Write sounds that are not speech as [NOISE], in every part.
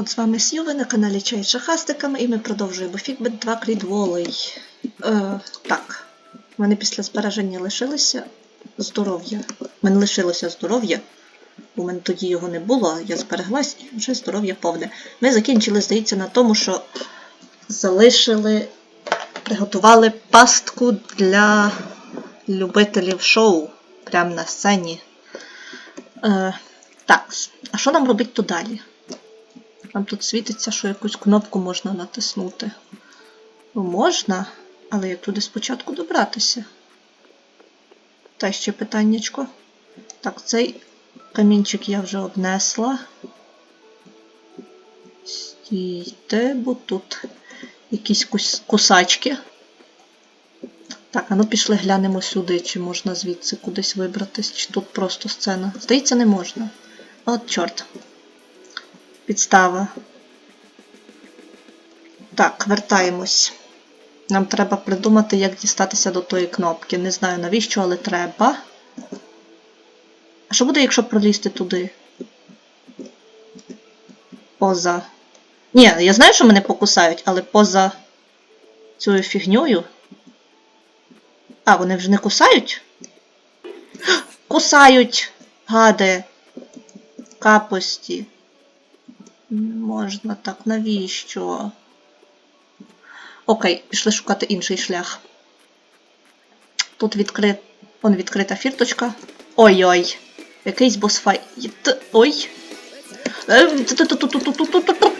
народ, з вами Сью, ви на каналі Чай з шахастиками, і ми продовжуємо Фікбет 2 Крід Волей. Е, так, в мене після збереження лишилося здоров'я. В мене лишилося здоров'я. У мене тоді його не було, я збереглась і вже здоров'я повне. Ми закінчили, здається, на тому, що залишили, приготували пастку для любителів шоу прямо на сцені. Е, так, а що нам робити тут далі? Нам тут світиться, що якусь кнопку можна натиснути. Ну, можна, але як туди спочатку добратися? Та ще питаннячко. Так, цей камінчик я вже обнесла. Стійте, бо тут якісь кус- кусачки. Так, а ну пішли глянемо сюди, чи можна звідси кудись вибратись, чи тут просто сцена. Здається, не можна. От чорт. Підстава. Так, вертаємось. Нам треба придумати, як дістатися до тої кнопки. Не знаю навіщо, але треба. А що буде, якщо пролізти туди? Поза. Ні, я знаю, що мене покусають, але поза цією фігньою. А, вони вже не кусають? [GASPS] Кусають! Гади! Капості можна так, навіщо? Окей, пішли шукати інший шлях. Тут відкрит... Вон відкрита фірточка. Ой-ой! Якийсь босфайт. Ой!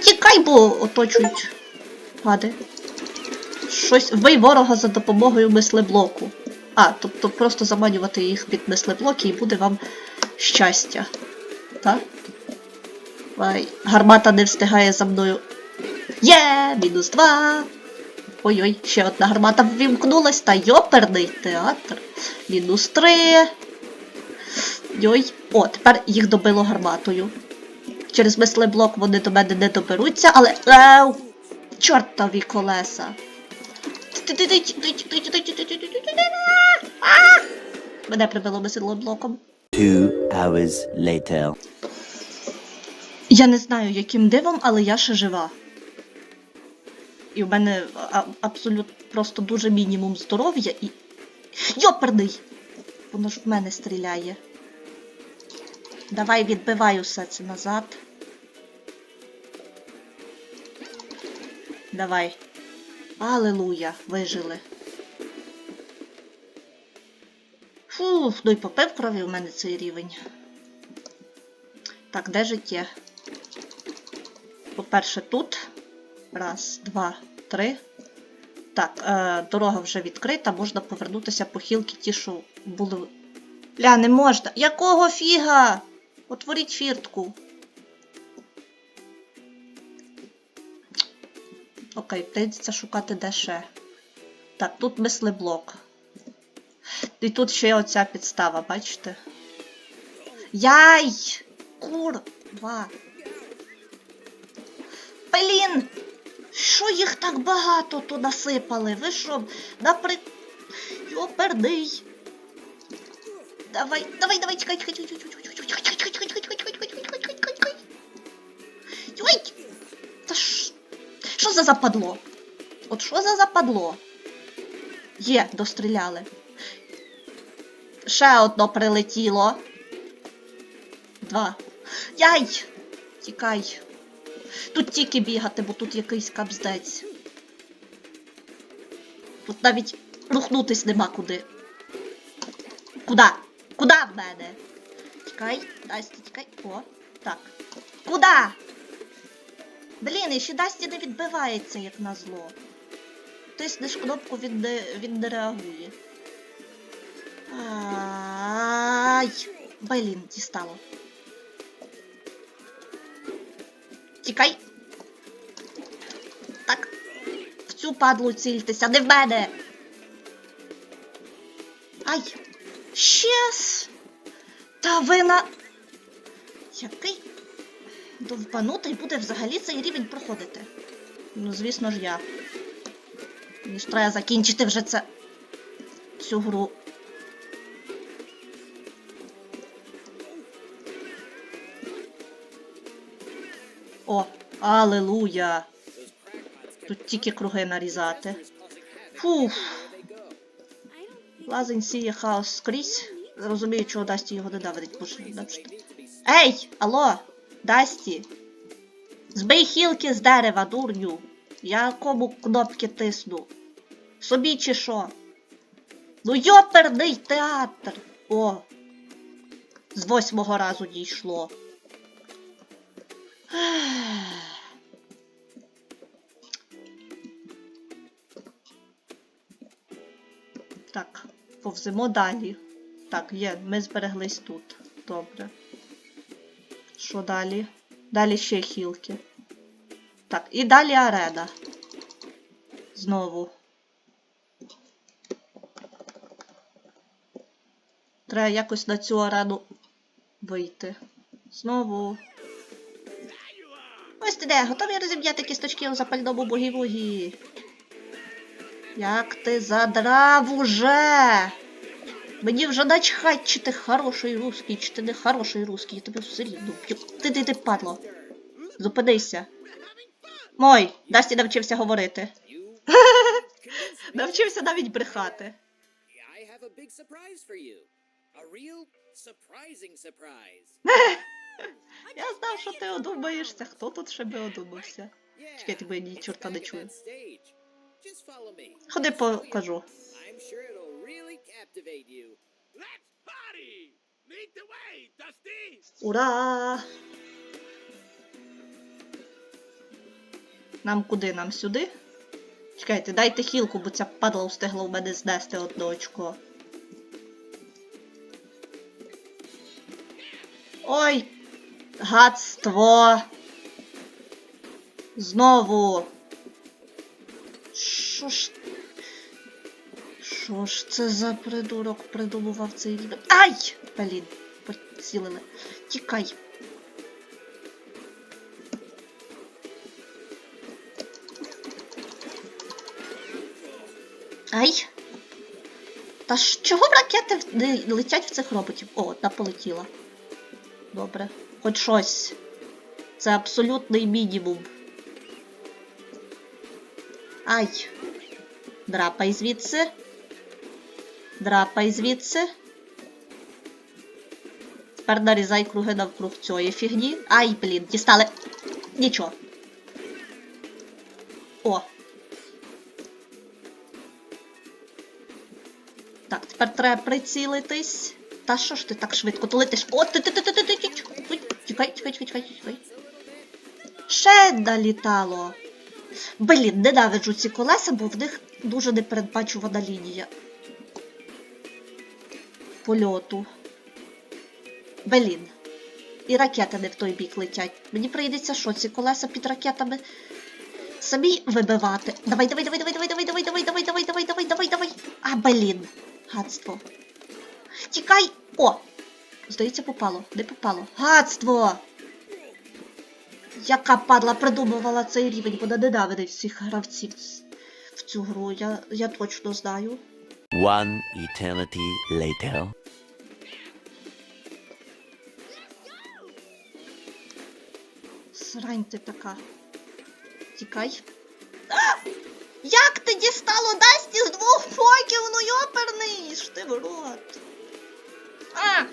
Тікай, бо оточують. Гади. Щось. Вбий ворога за допомогою мислеблоку. А, тобто просто заманювати їх під мислеблоки і буде вам щастя. Так? Ай, гармата не встигає за мною. Є, мінус два. Ой-ой, ще одна гармата ввімкнулась, та йоперний театр. Мінус три. Йой. О, тепер їх добило гарматою. Через мислеблок вони до мене не доберуться, але. Еу! Чортові колеса. Мене прибило мислеблоком. Two hours later. Я не знаю, яким дивом, але я ще жива. І в мене абсолютно просто дуже мінімум здоров'я і. Йоперний! Воно ж в мене стріляє. Давай відбивай усе це назад. Давай. Алелуя, вижили. Фух, ну й попив крові в мене цей рівень. Так, де життя? По-перше, тут. Раз, два, три. Так, е, дорога вже відкрита, можна повернутися по хілки ті, що були. Ля, не можна. Якого фіга? Отворіть фіртку. Окей, прийдеться шукати де ще. Так, тут мислеблок. І тут ще оця підстава, бачите? Яй! Курва! Блін! Що їх так багато тут насипали? Ви що, напри... Йоперний! Давай, давай, давай, чекай, чекай, чекай, чекай, чекай, чекай, чекай, чекай, чекай, чекай, чекай, чекай, чекай, чекай, чекай, чекай. Ой! Та ж... Що за западло? От що за западло? Є, достріляли. Ще одно прилетіло. Два. Яй! Тікай. Тут тільки бігати, бо тут якийсь капздець. Тут навіть рухнутись нема куди. Куда? Куда в мене? Тікай, Дасті, тікай. О, так. Куда? Блін, і ще Дасті не відбивається, як назло. Тиснеш кнопку, він не, він не реагує. Ай, блін, дістало. Тікай. Так. В цю падлу цільтеся, не в мене. Ай. Щас. Та ви на. Який довбанутий буде взагалі цей рівень проходити? Ну, звісно ж, я. Мені ж треба закінчити вже це. Цю гру. О, Алелуя. Тут тільки круги нарізати. Фух. Лазень сіє хаос скрізь. Розумію, чого Дасті його ж, бачите. Ей! Алло! Дасті! Збий хілки з дерева, дурню! Я кому кнопки тисну? Собі чи що? Ну йоперний театр! О! З восьмого разу дійшло. [SIGHS] Так, повземо далі. Так, є, ми збереглись тут. Добре. Що далі? Далі ще хілки. Так, і далі арена. Знову. Треба якось на цю арену вийти. Знову. Де, готові розім'яти кісточки у запальному бугі-вугі? Як ти задрав уже? Мені вже начхать, чи ти хороший русський, чи ти не хороший русський, я тебе все рівно б'ю. Ти ти ти падло. Зупинися. Мой, Дасті навчився говорити. Навчився навіть брехати. Я знав, що ти одумаєшся. Хто тут ще би одумався? Чекай, тебе ні чорта не чую. Ходи покажу. Ура! Нам куди? Нам сюди? Чекайте, дайте хілку, бо ця падла встигла в мене знести одне очко. Ой! Гадство! Знову! Що ж. Що ж це за придурок придумував цей рівень? Ай! Блін, поцілили. Тікай. Ай! Та ж чого ракети летять в цих роботів? О, одна полетіла. Добре. Хоч щось. Це абсолютний мінімум. Ай! Драпай звідси. Драпай звідси. Тепер нарізай круги навкруг цієї фігні. Ай, блін, дістали. Нічого. О. Так, тепер треба прицілитись. Та що ж ти так швидко то летиш? О, ти ти ти ти ти ти ти Тікай, тікай, тікай, тікай, тікай. Ще долітало. Блін, ненавиджу ці колеса, бо в них дуже непередбачувана лінія. Польоту. Блін. І ракети не в той бік летять. Мені прийдеться що, ці колеса під ракетами самі вибивати. Давай, давай, давай, давай, давай, давай, давай, давай, давай, давай, давай, давай, давай, давай. А, блін. Гадство. Тікай! О! Здається, попало. Не попало. Гадство! Яка падла придумувала цей рівень, вона ненавидить всіх гравців в цю гру. Я, я точно знаю. One eternity later. Срань ти така. Тікай. А! Як ти дістало Дасті з двох фоків? Ну йоперний! Ж ти в рот. А!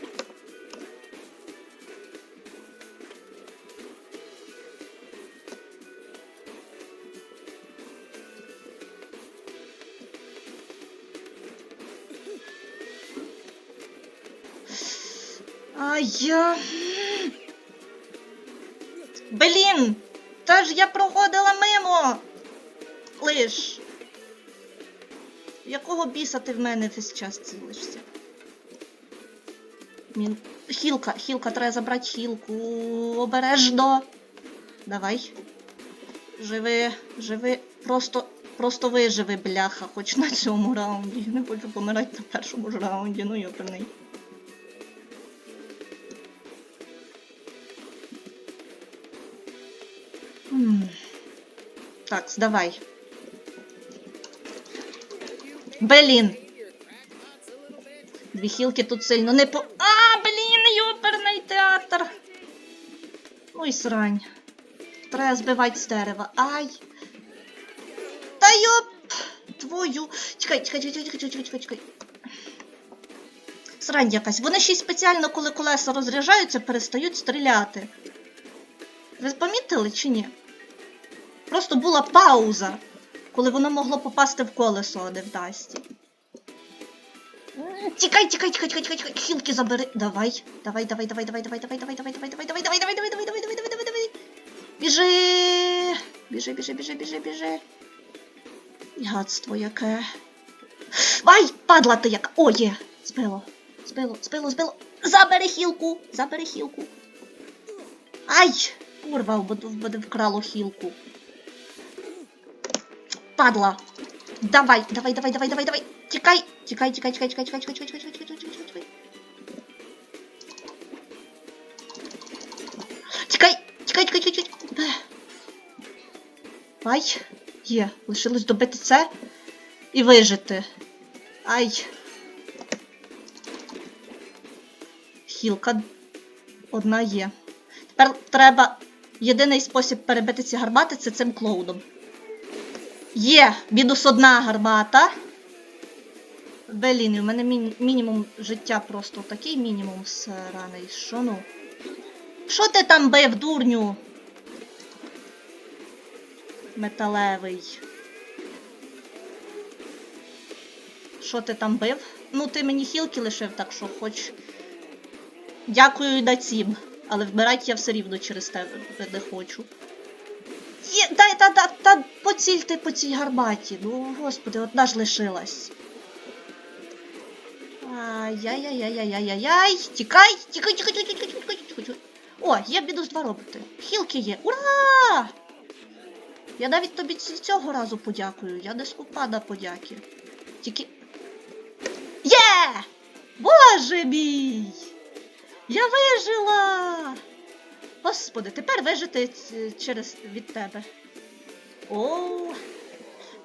А я. Блін! Та ж я проходила мимо! Лиш. Якого біса ти в мене весь час цілишся? Мін... Хілка, хілка, треба забрати хілку. Обережно. Давай. Живи, живи. Просто, просто виживи, бляха, хоч на цьому раунді. Не хочу помирати на першому ж раунді, ну йоперний. Так, здавай. Блін. Дві хілки тут сильно не по. А, і срань. Треба збивати з дерева. Ай! Та йоп! Твою. Чекай, чекай, чекай, чекай, чекай, чекай, чекай. Срань якась. Вони ще й спеціально, коли колеса розряджаються, перестають стріляти. Ви помітили чи ні? Просто була пауза, коли воно могло попасти в колесо, не в Дасті. Тікай, тікай, тікай, тікай, тікай, тікай, хілки забери. Давай, давай, давай, давай, давай, давай, давай, давай, давай, давай, давай, давай, давай, давай, давай, давай, давай. Біжи! Біжи, біжи, біжи, біжи, біжи. Гадство яке. Ай, падла ти яка. О, є. Збило. Збило, збило, збило. Забери хілку, забери хілку. Ай! Курва, мене вкрало хілку. Падла. Давай, давай, давай, давай, давай, давай. Тікай, тікай, тікай, тікай, тікай, тікай, тікай, тікай, тікай, тікай, тікай, тікай, тікай. Тікай, тікай, тікай, тікай, тікай. Ай, є. Лишилось добити це і вижити. Ай. Хілка одна є. Тепер треба. Єдиний спосіб перебити ці гармати це цим клоудом. Є! Мінус одна гармата. Блін, у мене мі- мінімум життя просто такий мінімум сраний. Що ну? Що ти там бив, дурню? Металевий. Що ти там бив? Ну, ти мені хілки лишив, так що хоч. Дякую на цім. Але вмирати я все рівно через тебе не хочу. Є, та, та, та, та поцільте по цій гарматі. Ну, господи, одна ж лишилась. Ай-яй-яй-яй-яй-яй-яй. Тікай, тікай, тікай, тікай, тікай, тікай, тікай. О, є мінус два роботи. Хілки є. Ура! Я навіть тобі цього разу подякую. Я не скупа на подяки. Тільки. Є! Боже мій! Я вижила! Господи, тепер вижити через від тебе. О!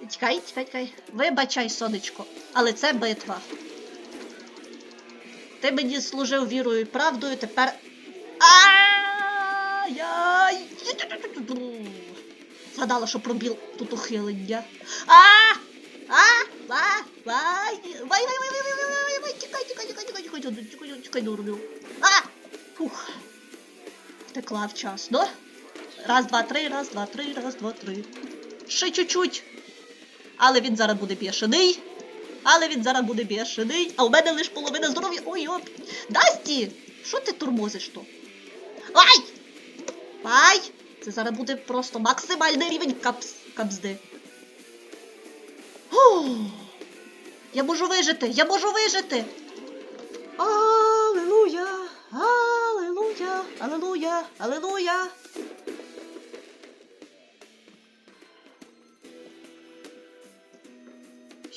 Тікай, тікай, тікай. Вибачай, сонечко, але це битва. Ти мені служив вірою і правдою, тепер. Ай-яй! Згадала, що пробіл тут ухилення. А! А! Вай! Вай, вай, вай, вай, вай, вай, вай, вай, тікай, тікай, тікай, тікай, тікай, тікай, тікай, тікай, дурню. А! Фух. Втекла вчасно. Раз, два, три, раз, два, три, раз, два, три. Ще чуть-чуть. Але він зараз буде бішений. Але він зараз буде бішений. А у мене лише половина здоров'я. Ой, оп. Дасті! Що ти турмозиш то? Ай! Ай! Це зараз буде просто максимальний рівень капс... капзди. О! Я можу вижити! Я можу вижити! Аллилуйя! Аллилуйя! Аллилуйя! Аллилуйя!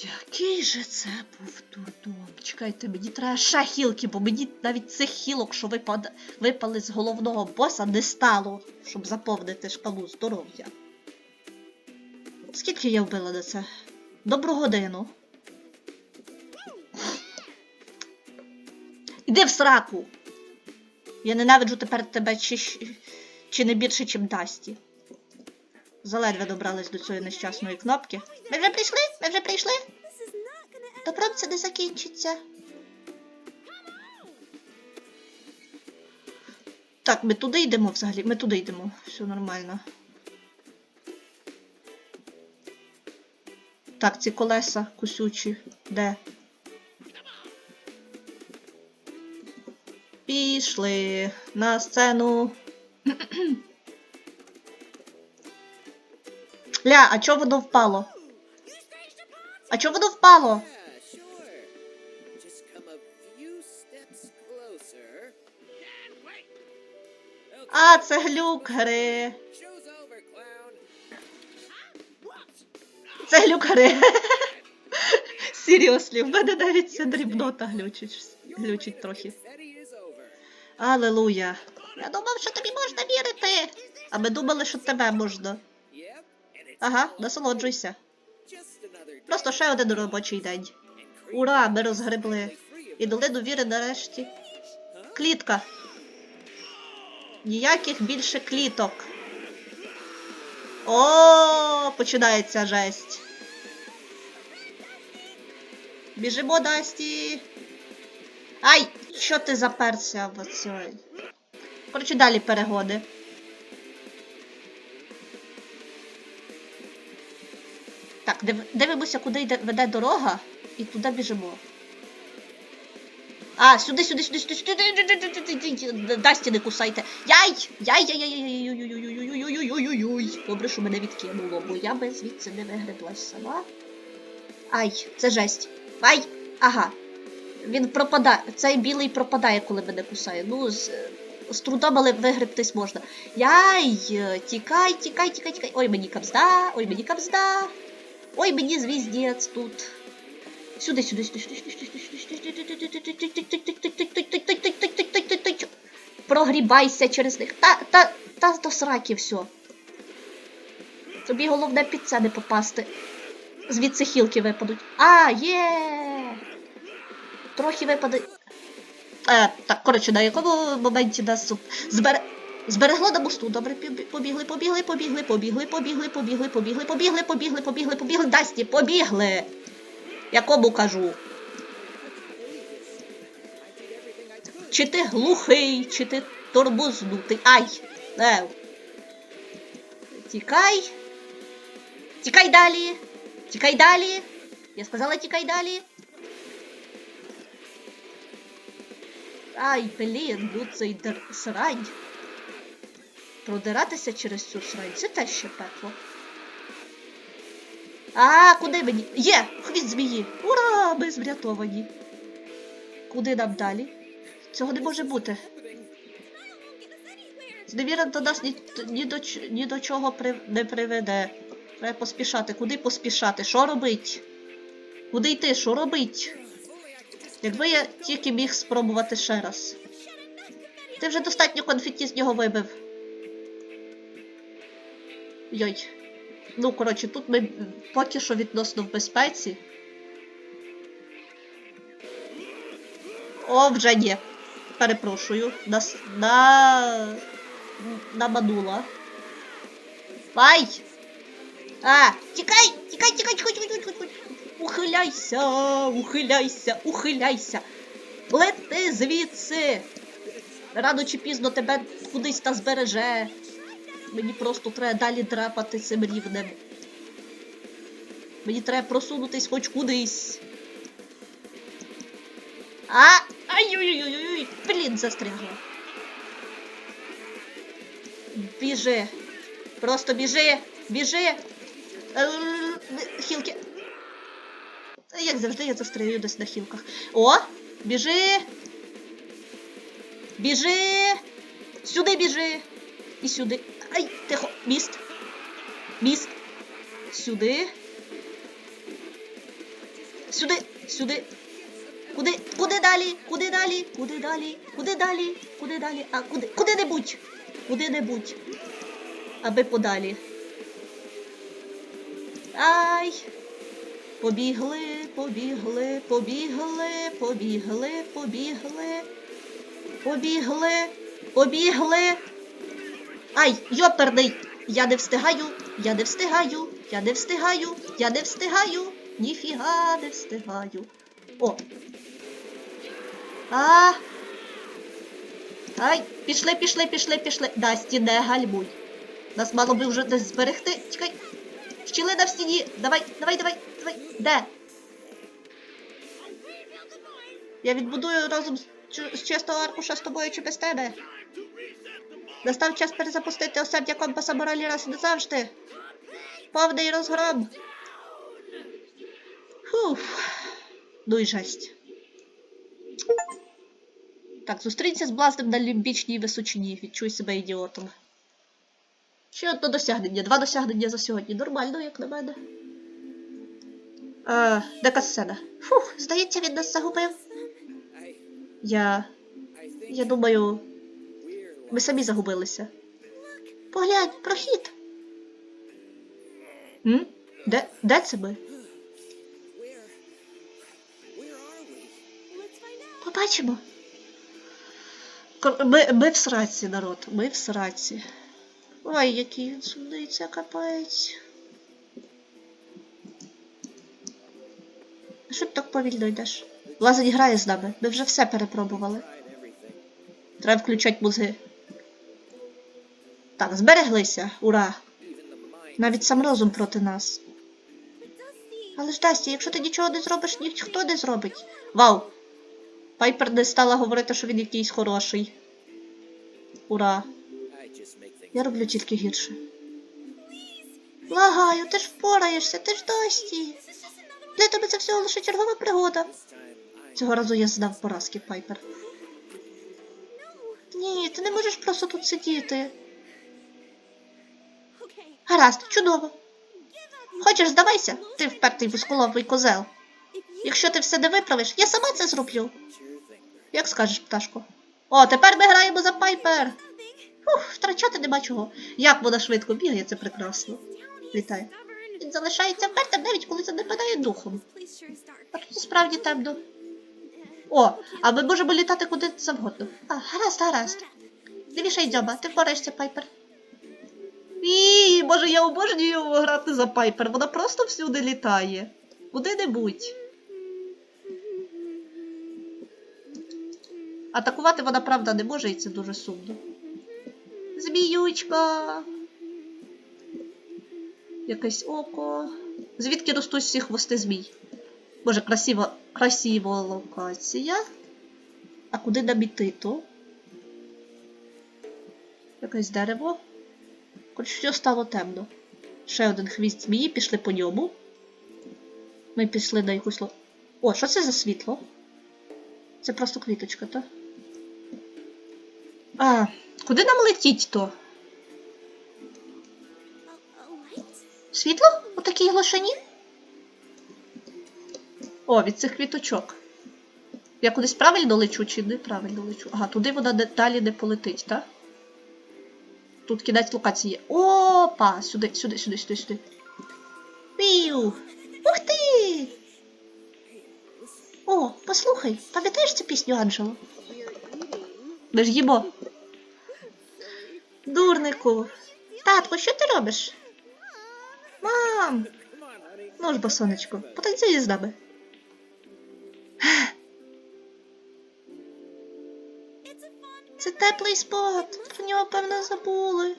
Який же це був дурдом? Чекайте, мені треба ще хілки, бо мені навіть цих хілок, що випад... випали з головного боса, не стало, щоб заповнити шкалу здоров'я. Скільки я вбила на це? Добру годину. Іди в сраку! Я ненавиджу тепер тебе чи, чи не більше, чим Дасті. Заледве добрались до цієї нещасної кнопки. Ми вже прийшли? Ми вже прийшли? Добром це не закінчиться. Так, ми туди йдемо взагалі. Ми туди йдемо. Все нормально. Так, ці колеса кусючі. Де? Пішли на сцену. [CLEARS THROAT] Ля, а чого воно впало? А чого воно впало? А, це глюк гри. Це глюк гри. Серйослі, в мене навіть ця дрібнота глючить, глючить трохи. Алелуя. Я думав, що тобі можна вірити. А ми думали, що тебе можна. Ага, насолоджуйся. Просто ще один робочий день. Ура, ми розгребли. І долину віри нарешті. Клітка. Ніяких більше кліток. О, починається жесть. Біжимо, Дасті. Ай, що ти заперся в цей? Коротше, далі перегоди. Так, дивимося, куди йде веде дорога, і туди біжимо. А, сюди, сюди, сюди, сюди, сюди. Дасті не кусайте. Яй! Яй! яй яй яй яй яй Добре, що мене відкинуло, бо я би звідси не вигреблась сама. Ай, це жесть. Ай! Ага. Він пропадає. Цей білий пропадає, коли мене кусає. Ну, з, з трудом, але вигребтись можна. Яй! Тікай, тікай, тікай, тікай. Ой, мені капзда, ой, мені капзда. Ой, мені звіздець тут. Сюди, сюди, сюди, сюди, сюди, сюди. Прогрібайся через них. Та, та, та до сраки все. Тобі головне під це не попасти. Звідси хілки випадуть. А, є! Трохи випаде. Е, так, коротше, на якому моменті нас збере. Зберегло мосту. Добре, побігли, побігли, побігли, побігли, побігли, побігли, побігли, побігли, побігли, побігли, побігли, Дасті, побігли. Якому кажу? Чи ти глухий, чи ти тормознутий? Ай! Е. Тікай. Тікай далі. Тікай далі. Я сказала, тікай далі. Ай, блін, ну цей срань. Продиратися через цю срань, це теж ще пекло. А, куди мені? Є! Хвіст змії! Ура! Ми врятовані. Куди нам далі? Цього не може бути. Зневіра до нас ні, ні, до, ні до чого при, не приведе. Треба поспішати. Куди поспішати? Що робить? Куди йти? Що робить? Якби я тільки міг спробувати ще раз. Ти вже достатньо конфетті з нього вибив. Йой. Ну, коротше, тут ми поки що відносно в безпеці. О, вже ні. Перепрошую. Нас на. Наманула. Ай! А! Тікай! Тікай, тікай, тікай, тікай, тікай. Ухиляйся, ухиляйся, ухиляйся. Лети звідси. Рано чи пізно тебе кудись та збереже. Мені просто треба далі драпати цим рівнем. Мені треба просунутись хоч кудись. А! Ай-ой-ой-ой-ой! Блін, застрягла. Біжи. Просто біжи. Біжи. Е, Хілки. Як завжди, я застряю десь на хілках. О! Біжи. Біжи. Сюди біжи. І сюди. Ай, тихо. Міст. Міст. Сюди. Сюди. Сюди. Куди? Куди далі? Куди далі? Куди далі? Куди далі? Куди далі? А куди? Куди-небудь. Куди-небудь. Аби подалі. Ай. Побігли, побігли, побігли, побігли, побігли. Побігли, побігли. Ай, йоперний! Я не встигаю, я не встигаю, я не встигаю, я не встигаю, ніфіга не встигаю. О. А. Ай, пішли, пішли, пішли, пішли. Дасті, не гальмуй. Нас мало би вже десь зберегти. Чекай. Щілина в стіні. Давай, давай, давай, давай. Де? Я відбудую разом з, з чистого аркуша з тобою чи без тебе. Настав час перезапустити осердя компаса моралі раз і назавжди. Повний розгром. Фуф. Ну і жесть. Так, зустрінься з блазнем на лімбічній височині. Відчуй себе ідіотом. Ще одне досягнення. Два досягнення за сьогодні. Нормально, як на мене. А, де? Фух, здається, він нас загубив. Я. Я думаю, ми самі загубилися. Поглянь, прохід. М? Де, де це ми? Побачимо. Ми, ми в сраці, народ. Ми в сраці. Ой, який він сумний, це капець. Що ти так повільно йдеш? Лазить грає з нами. Ми вже все перепробували. Треба включати мозги. Так, збереглися. Ура! Навіть сам розум проти нас. Але ж Дасті, якщо ти нічого не зробиш, ніхто не зробить. Вау! Пайпер не стала говорити, що він якийсь хороший. Ура! Я роблю тільки гірше. Лагаю, ти ж впораєшся, ти ж Дасті. Для тебе це всього лише чергова пригода. Цього разу я здав поразки, Пайпер. Ні, ти не можеш просто тут сидіти. Гаразд, чудово. Хочеш, здавайся, ти впертий вузколовий козел. Якщо ти все не виправиш, я сама це зроблю. Як скажеш, пташко. О, тепер ми граємо за Пайпер. Фух, втрачати нема чого. Як вона швидко бігає, це прекрасно. Вітаю. Він залишається впертим, навіть коли занепадає духом. А тут справді темно. О, а ми можемо літати куди завгодно. А, гаразд, гаразд. Не вішай ти впораєшся, Пайпер. І, боже, я обожнюю грати за Пайпер. Вона просто всюди літає. Куди-небудь. Атакувати вона, правда, не може, і це дуже сумно. Зміючка. Якесь око. Звідки ростуть всі хвости змій? Боже, красиво, красива локація. А куди нам іти то? Якесь дерево. Коротше, все стало темно. Ще один хвіст змії, пішли по ньому. Ми пішли на якусь ло. О, що це за світло? Це просто квіточка, так? А, куди нам летіть то? Світло? У такій глушині? О, від цих квіточок. Я кудись правильно лечу чи неправильно лечу? Ага, туди вона далі не полетить, так? Тут кінець локації. Опа! Сюди, сюди, сюди, сюди, сюди. Пів! Ух ти! О, послухай, пам'ятаєш цю пісню Анджело? Ж їмо. Дурнику. Татко, що ти робиш? Мам! Ну ж, бо сонечко, потанцюй з нами. Теплий спогад. Про нього, певно, забули.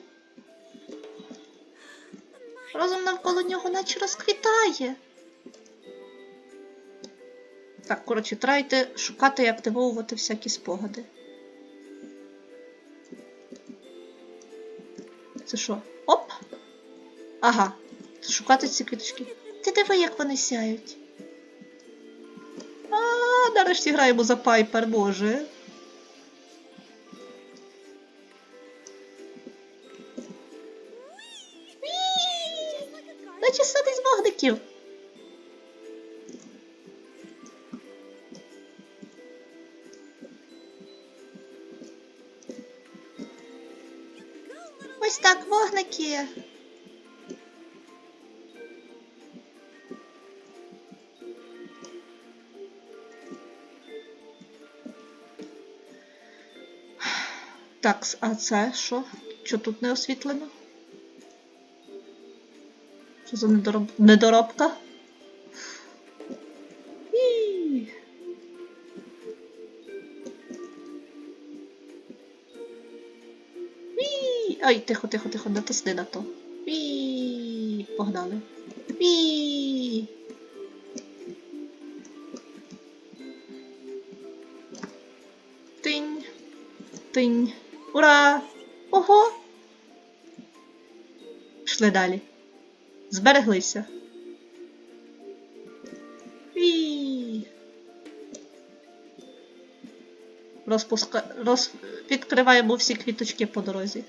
Розум навколо нього наче розквітає. Так, коротше, трайте шукати і активовувати всякі спогади. Це що? Оп! Ага. Шукати ці квіточки. Ти диви, як вони сяють. А, нарешті граємо за Пайпер, боже. Так, а це що? Що тут не освітлено? Що за недороб... недоробка? Ій. Ій. Ай, тихо, тихо, тихо, натисни на то. Ій. Погнали. Ій. Тинь. Тинь. Ура! Ого! Пішли далі. Збереглися. І... Розпуска... Роз... Відкриваємо всі квіточки по дорозі.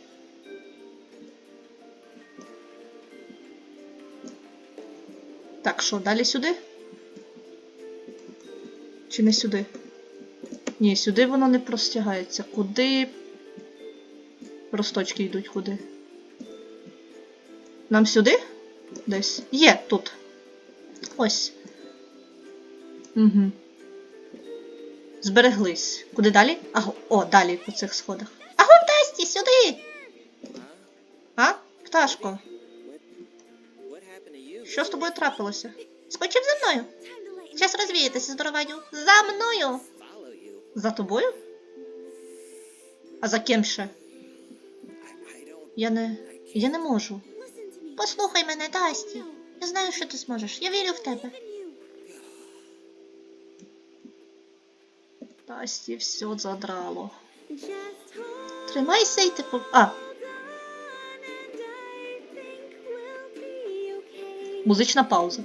Так, що, далі сюди? Чи не сюди? Ні, сюди воно не простягається. Куди росточки йдуть куди? Нам сюди? Десь. Є тут. Ось. Угу. Збереглись. Куди далі? Аго, о, далі по цих сходах. Аго, Тесті, сюди! А? Пташко, що з тобою трапилося? Скочив за мною. Час розвіятися, здоровеню. За мною. За тобою? А за ким ще? Я не. Я не можу. Послухай мене, Дасті. Я знаю, що ти зможеш. Я вірю в тебе. Дасті, все задрало. Тримайся і ти по. А, музична пауза.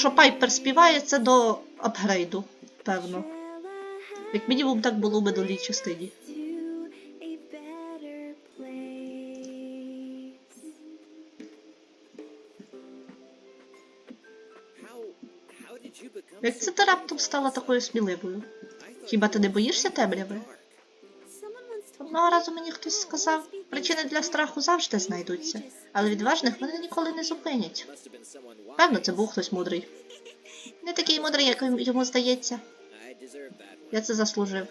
Якщо Пайпер співає, це до апгрейду, певно. Як мінімум так було би до лій частині. Як це ти раптом стала такою сміливою? Хіба ти не боїшся темряви? Одного разу мені хтось сказав, причини для страху завжди знайдуться, але відважних вони ніколи не зупинять. Певно, це був хтось мудрий. Не такий мудрий, як йому здається. Я це заслужив.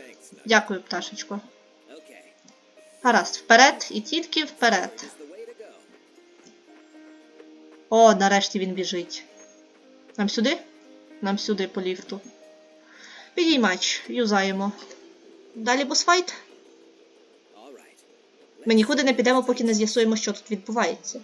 Дякую, пташечко. Гаразд, вперед і тільки вперед. О, нарешті він біжить. Нам сюди? Нам сюди по ліфту. Підіймач, юзаємо. Далі босфайт. Ми нікуди не підемо, поки не з'ясуємо, що тут відбувається.